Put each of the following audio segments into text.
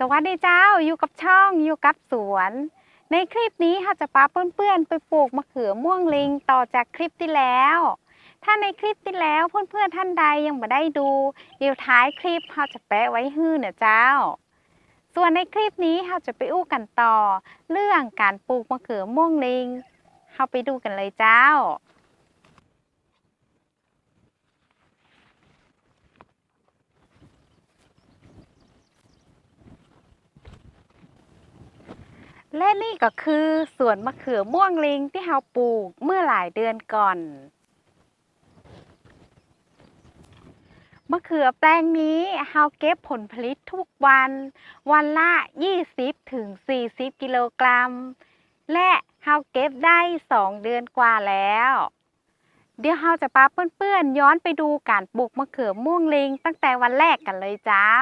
สวัสดีเจ้าอยู่กับช่องอยู่กับสวน ในคลิปนี้เราจะพาเพื่อนๆไปปลูกมะเขือม่วงลิงต่อจากคลิปที่แล้ว ถ้าในคลิปที่แล้วเพื่อนๆท่านใดยังไม่ได้ดูเดี๋ยวท้ายคลิปเราจะแปะไว้ให้นะเจ้า ส่วนในคลิปนี้เราจะไปอู้กันต่อ เรื่องการปลูกมะเขือม่วงลิงเราไปดูกันเลยเจ้า และนี่ก็คือสวนมะเขือม่วงลิงที่เราปลูกเมื่อหลายเดือนก่อน มะเขือแปลงนี้เราเก็บผลผลิตทุกวัน วันละ 20ถึง40 กิโลกรัม และเราเก็บได้ 2 เดือนกว่าแล้ว เดี๋ยวเราจะพาเพื่อนๆย้อนไปดูการปลูกมะเขือม่วงลิงตั้งแต่วันแรกกันเลยเจ้า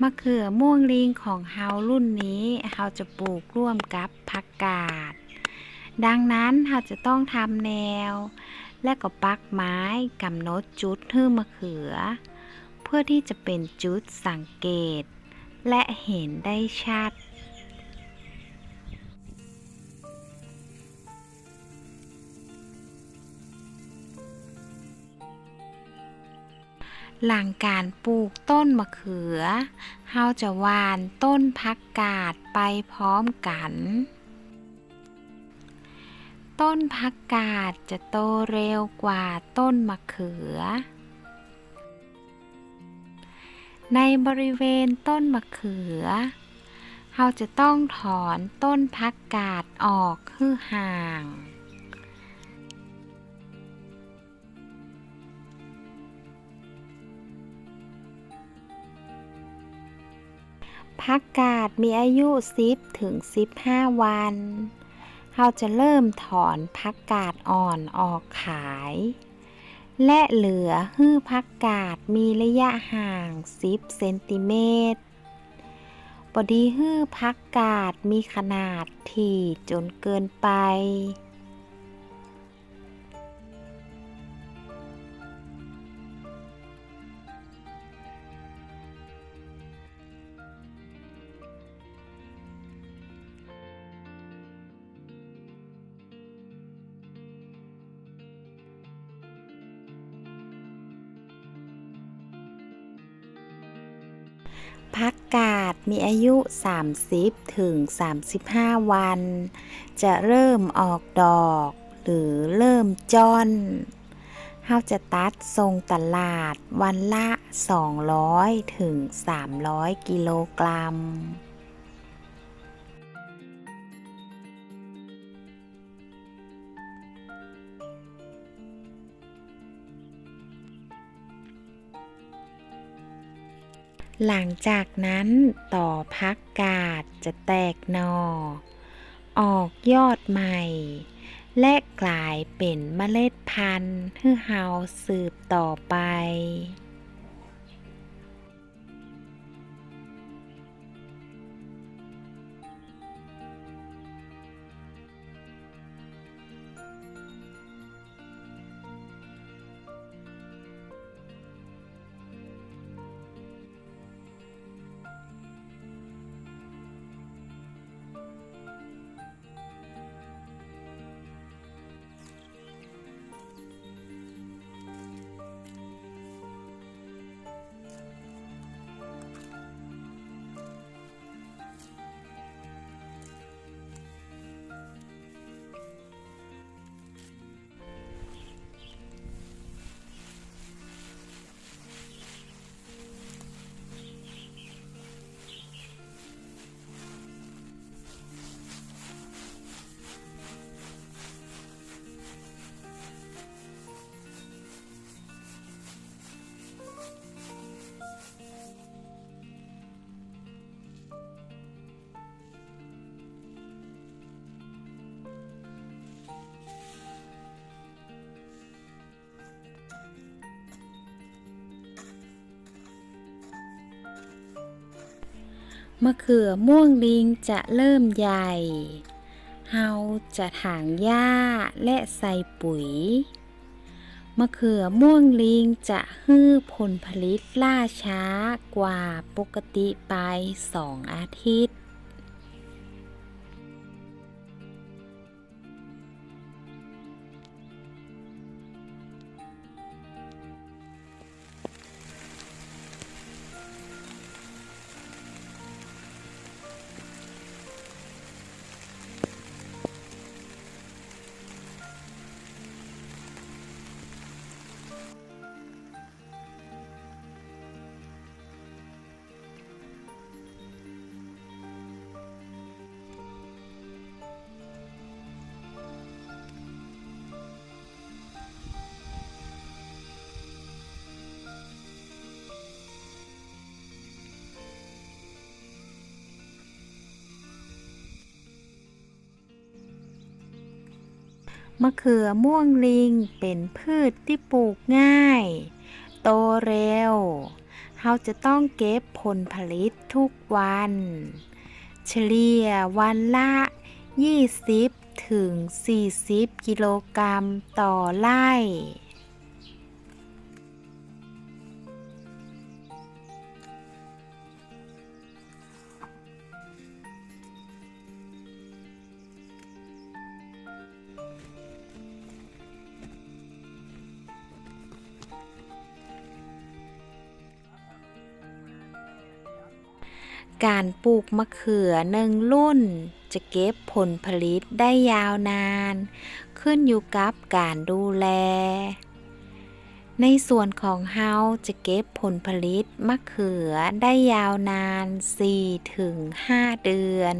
มะเขือม่วงลิงของเฮารุ่นนี้เฮาจะปลูกร่วมกับผักกาด ดังนั้นเฮาจะต้องทำแนว และก็ปักไม้กำหนดจุดทื่อมะเขือ เพื่อที่จะเป็นจุดสังเกต และเห็นได้ชัด หลังการปลูกต้นมะเขือ เฮาจะหว่านต้นพักกาดไปพร้อมกัน ต้นพักกาดจะโตเร็วกว่าต้นมะเขือ ในบริเวณต้นมะเขือเฮาจะต้องถอนต้นพักกาดออกให้ห่าง พักกาดมีอายุ 10 ถึง 15 วันเราจะเริ่มถอนพักกาดอ่อนออกขาย และเหลือฮื้อพักกาดมีระยะห่าง 10 เซนติเมตรบดีฮื้อพักกาดมีขนาดที่จนเกินไป พักกาดมีอายุ 30 ถึง 35 วัน จะเริ่มออกดอก หรือเริ่มจ้อนเฮาจะตัดส่งตลาดวันละ 200 ถึง 300 กิโลกรัม หลังจากนั้นต่อพักกาดจะแตกหนอ ออกยอดใหม่ และกลายเป็นเมล็ดพันธุ์ให้เฮาสืบต่อไป มะเขือม่วงลิงจะเริ่มใหญ่ เฮาจะถางหญ้าและใส่ปุ๋ย มะเขือม่วงลิงจะฮื้อผลผลิตล่าช้ากว่าปกติไปสองอาทิตย์ มะเขือม่วงลิงเป็นพืชที่ปลูกง่าย โตเร็ว เราจะต้องเก็บผลผลิตทุกวัน เฉลี่ยวันละ 20 ถึง 40 กิโลกรัมต่อไร่ การปลูกมะเขือหนึ่งรุ่น จะเก็บผลผลิตได้ยาวนาน ขึ้นอยู่กับการดูแล ในส่วนของเฮาจะเก็บผลผลิตมะเขือได้ยาวนาน 4-5 เดือน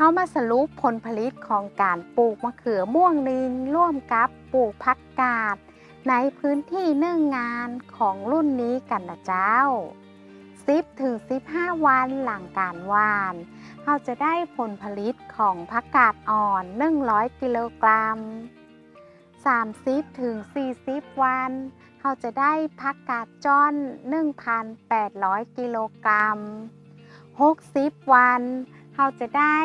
เฮามาสรุปผลผลิตของการปลูกมะเขือม่วงลิงร่วมกับปลูกพักกาดในพื้นที่เนื่องงานของรุ่นนี้กันนะเจ้า 10ถึง15 วันหลังการหวานเราจะได้ผลผลิตของพักกาดอ่อน 100 กิโลกรัม 30ถึง40 วันเราจะได้พักกาดจ้อน 1,800 กิโลกรัม 60 วัน เราจะได้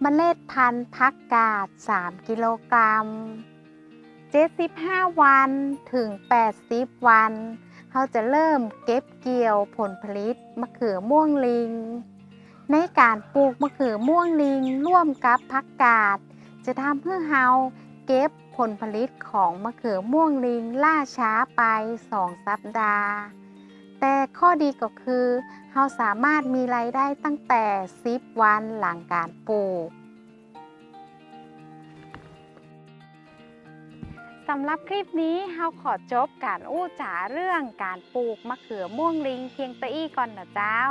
เมล็ดพันธุ์พักกาด 3 กิโลกรัม 75 วันถึง 80 วันเราจะเริ่มเก็บเกี่ยวผลผลิตมะเขือม่วงลิง ในการปลูกมะเขือม่วงลิงร่วมกับพักกาด จะทำให้เราเก็บผลผลิตของมะเขือม่วงลิงล่าช้าไป 2 สัปดาห์ แต่ข้อดีก็คือเราสามารถมีรายได้ตั้งแต่ 10 วันหลังการปลูกสำหรับคลิปนี้เราขอจบการอู้จ๋าเรื่องการปลูกมะเขือม่วงลิงเพียงตะอี้ก่อนนะเจ้า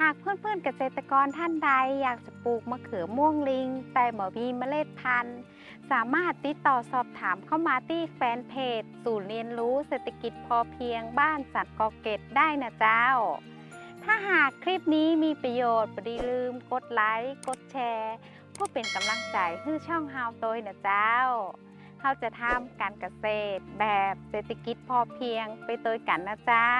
หากเพื่อนๆเกษตรกรท่านใดอยากจะปลูกมะเขือม่วงลิง แต่บ่มีเมล็ดพันธุ์ สามารถติดต่อสอบถามเข้ามาที่แฟนเพจ ศูนย์เรียนรู้เศรษฐกิจพอเพียงบ้านสัตว์กอเกตได้นะเจ้า ถ้าหากคลิปนี้มีประโยชน์อย่าลืมกดไลค์กดแชร์เพื่อเป็นกำลังใจให้ช่องเฮาโดยนะเจ้าเราจะทำการเกษตรแบบเศรษฐกิจพอเพียงไปโดยกันนะเจ้า